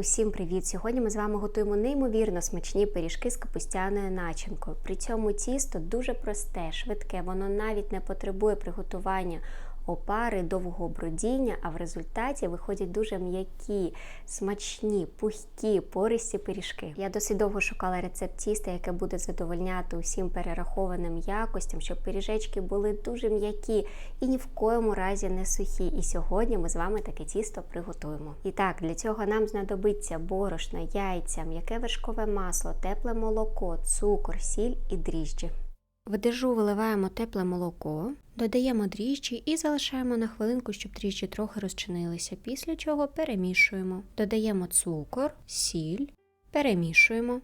Усім привіт! Сьогодні ми з вами готуємо неймовірно смачні пиріжки з капустяною начинкою. При цьому тісто дуже просте, швидке, воно навіть не потребує приготування опари, довгого бродіння, а в результаті виходять дуже м'які, смачні, пухкі, пористі пиріжки. Я досить довго шукала рецепт тіста, яке буде задовольняти усім перерахованим якостям, щоб пиріжечки були дуже м'які і ні в коєму разі не сухі. І сьогодні ми з вами таке тісто приготуємо. І так, для цього нам знадобиться борошно, яйця, м'яке вершкове масло, тепле молоко, цукор, сіль і дріжджі. В дежу виливаємо тепле молоко, додаємо дріжджі і залишаємо на хвилинку, щоб дріжджі трохи розчинилися, після чого перемішуємо. Додаємо цукор, сіль, перемішуємо.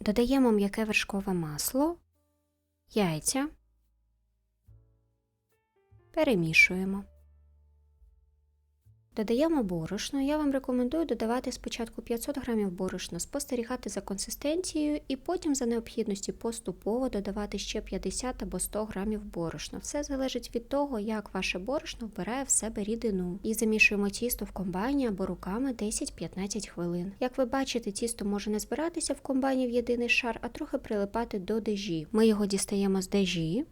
Додаємо м'яке вершкове масло, яйця, перемішуємо. Додаємо борошно. Я вам рекомендую додавати спочатку 500 г борошна, спостерігати за консистенцією і потім за необхідності поступово додавати ще 50 або 100 г борошна. Все залежить від того, як ваше борошно вбирає в себе рідину. І замішуємо тісто в комбайні або руками 10-15 хвилин. Як ви бачите, тісто може не збиратися в комбайні в єдиний шар, а трохи прилипати до дежі. Ми його дістаємо з дежі.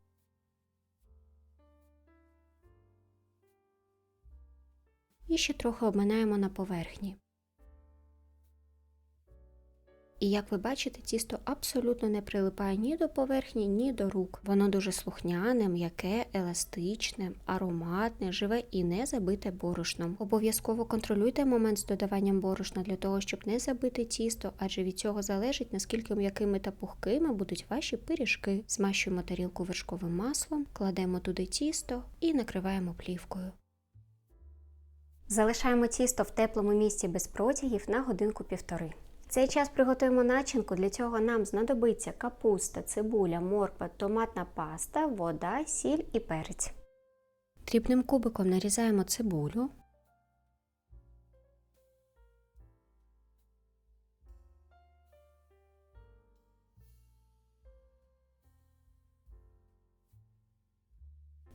І ще трохи обминаємо на поверхні. І як ви бачите, тісто абсолютно не прилипає ні до поверхні, ні до рук. Воно дуже слухняне, м'яке, еластичне, ароматне, живе і не забите борошном. Обов'язково контролюйте момент з додаванням борошна для того, щоб не забити тісто, адже від цього залежить, наскільки м'якими та пухкими будуть ваші пиріжки. Змащуємо тарілку вершковим маслом, кладемо туди тісто і накриваємо плівкою. Залишаємо тісто в теплому місці без протягів на годинку-півтори. В цей час приготуємо начинку. Для цього нам знадобиться капуста, цибуля, морква, томатна паста, вода, сіль і перець. Дрібним кубиком нарізаємо цибулю.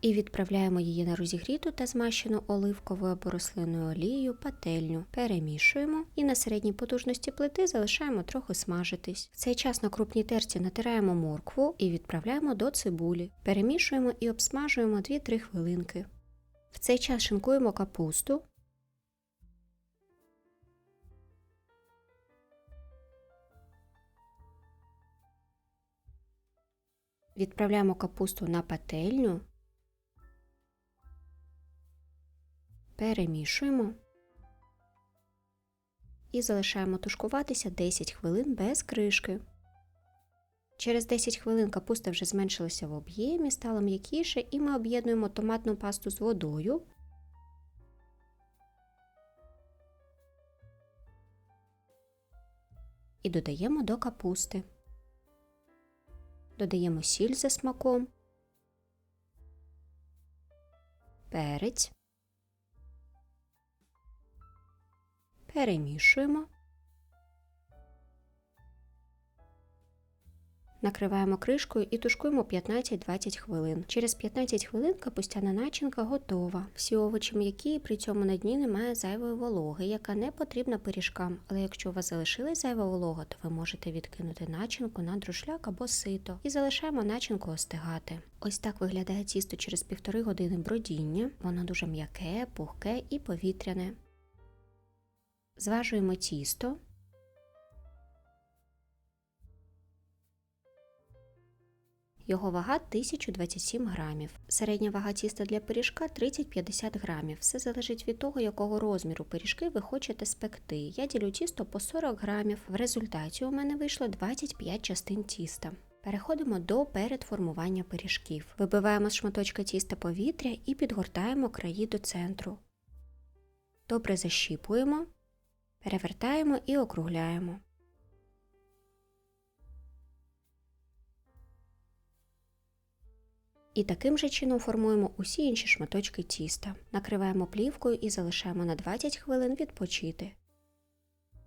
І відправляємо її на розігріту та змащену оливковою або рослинною олією пательню. Перемішуємо і на середній потужності плити залишаємо трохи смажитись. В цей час на крупній терці натираємо моркву і відправляємо до цибулі. Перемішуємо і обсмажуємо 2-3 хвилинки. В цей час шинкуємо капусту. Відправляємо капусту на пательню перемішуємо і залишаємо тушкуватися 10 хвилин без кришки. Через 10 хвилин капуста вже зменшилася в об'ємі, стала м'якіше, і ми об'єднуємо томатну пасту з водою. І додаємо до капусти. Додаємо сіль за смаком, перець. Перемішуємо, накриваємо кришкою і тушкуємо 15-20 хвилин. Через 15 хвилин капустяна начинка готова. Всі овочі м'які, при цьому на дні немає зайвої вологи, яка не потрібна пиріжкам. Але якщо у вас залишилась зайва волога, то ви можете відкинути начинку на друшляк або сито і залишаємо начинку остигати. Ось так виглядає тісто через півтори години бродіння. Воно дуже м'яке, пухке і повітряне. Зважуємо тісто. Його вага 1027 грамів. Середня вага тіста для пиріжка 30-50 грамів. Все залежить від того, якого розміру пиріжки ви хочете спекти. Я ділю тісто по 40 грамів. В результаті у мене вийшло 25 частин тіста. Переходимо до передформування пиріжків. Вибиваємо з шматочка тіста повітря і підгортаємо краї до центру. Добре защіпуємо. Перевертаємо і округляємо. І таким же чином формуємо усі інші шматочки тіста. Накриваємо плівкою і залишаємо на 20 хвилин відпочити.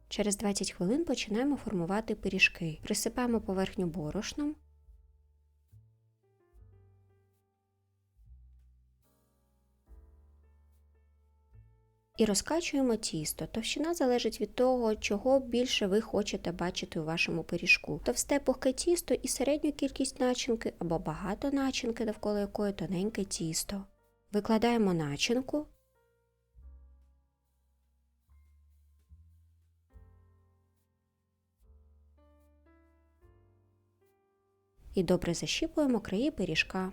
Через 20 хвилин починаємо формувати пиріжки. Присипаємо поверхню борошном І розкачуємо тісто. Товщина залежить від того, чого більше ви хочете бачити у вашому пиріжку. Товсте пухке тісто і середню кількість начинки або багато начинки, довкола якої тоненьке тісто. Викладаємо начинку. І добре защіпуємо краї пиріжка.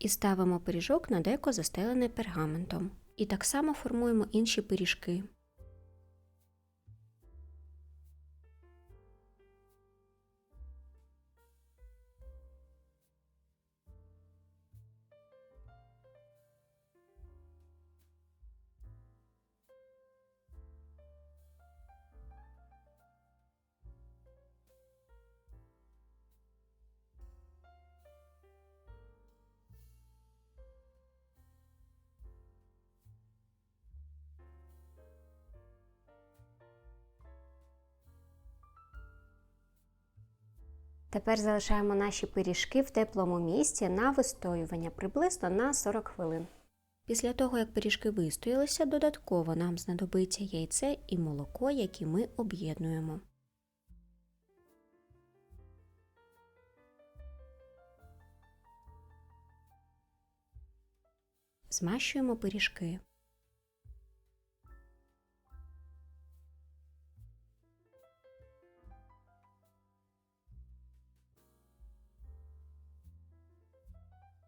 І ставимо пиріжок на деко застелене пергаментом. І так само формуємо інші пиріжки. Тепер залишаємо наші пиріжки в теплому місці на вистоювання приблизно на 40 хвилин. Після того, як пиріжки вистоялися, додатково нам знадобиться яйце і молоко, які ми об'єднуємо. Змащуємо пиріжки.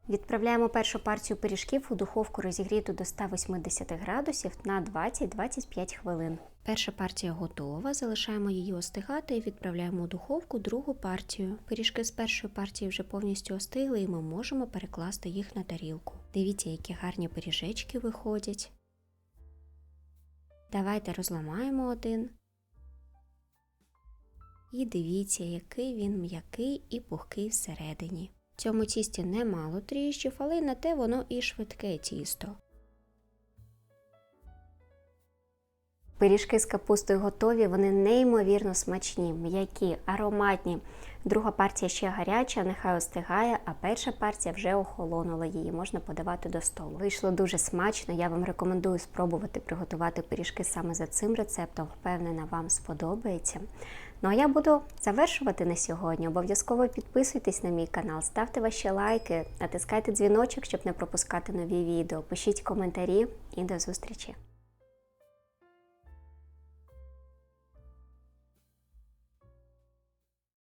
Відправляємо першу партію пиріжків у духовку розігріту до 180 градусів на 20-25 хвилин. Перша партія готова, залишаємо її остигати і відправляємо у духовку другу партію. Пиріжки з першої партії вже повністю остигли, і ми можемо перекласти їх на тарілку. Дивіться, які гарні пиріжечки виходять. Давайте розламаємо один. І дивіться, який він м'який і пухкий всередині. Цьому тісті немало тріщів, але й на те воно і швидке тісто. Пиріжки з капустою готові, вони неймовірно смачні, м'які, ароматні. Друга партія ще гаряча, нехай остигає, а перша партія вже охолонула її, можна подавати до столу. Вийшло дуже смачно. Я вам рекомендую спробувати приготувати пиріжки саме за цим рецептом. Впевнена, вам сподобається. Ну а я буду завершувати на сьогодні. Обов'язково підписуйтесь на мій канал, ставте ваші лайки, натискайте дзвіночок, щоб не пропускати нові відео. Пишіть коментарі і до зустрічі!